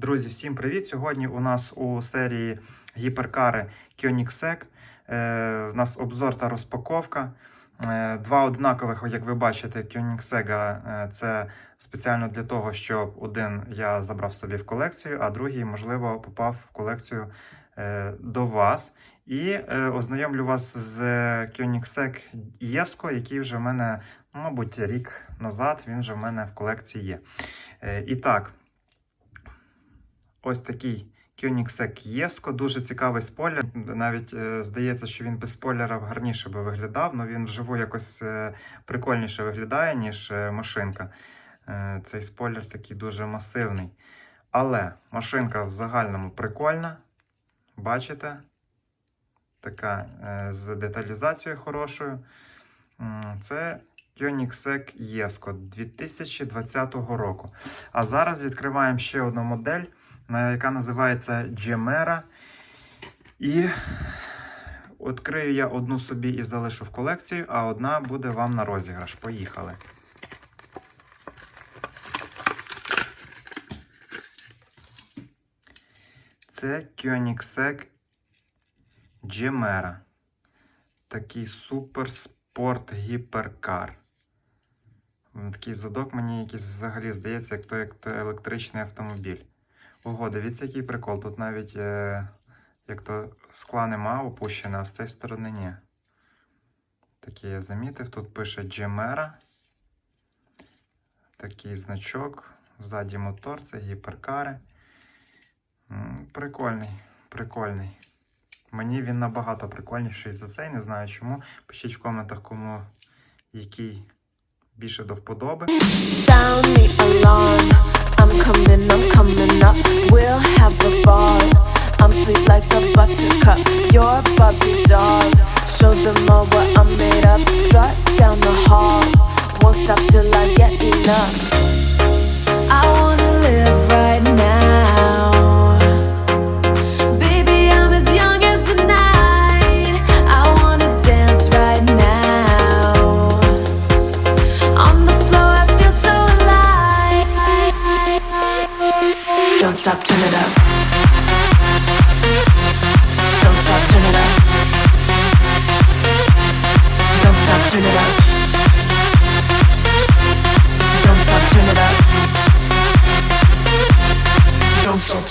Друзі, всім привіт! Сьогодні у нас у серії гіперкари Koenigsegg. Е, У нас обзор та розпаковка. Е, Два однакових, як ви бачите, Koenigsegg е, це спеціально для того, щоб один я забрав собі в колекцію, а другий, можливо, попав в колекцію е, до вас. І е, ознайомлю вас з Koenigsegg Євско, який вже в мене, мабуть, рік назад він вже в мене в колекції є. Е, І так, ось такий Koenigsegg Євско, дуже цікавий спойлер. Навіть е, здається, що він без спойлера гарніше би виглядав, але він вживу якось е, прикольніше виглядає, ніж е, машинка. Цей спойлер такий дуже масивний. Але машинка в загальному прикольна. Бачите? Така з деталізацією хорошою. Це Koenigsegg Євско 2020 року. А зараз відкриваємо ще одну модель, яка називається Gemera. І відкрию я одну собі і залишу в колекцію, а одна буде вам на розіграш. Поїхали. Це Koenigsegg Gemera. Такий суперспорт гіперкар. М, Такий задок мені якийсь взагалі здається, як той, як той електричний автомобіль. Ого, дивіться, який прикол. Тут навіть е, як то скла нема опущене, а з цієї сторони ні. Такий я замітив. Тут пише Gemera. Такий значок. Ззаді мотор, це гіперкари. Прикольний, прикольний. Мені він набагато прикольніший за цей, не знаю чому. Пишіть в коментах, кому який більше до вподоби. You're a puppy dog. Show them all what I'm made up. Strut down the hall. Won't stop till I get enough. I wanna live right now. Don't stop, turn it up. Turn it up. Don't stop, turn it up. Don't stop,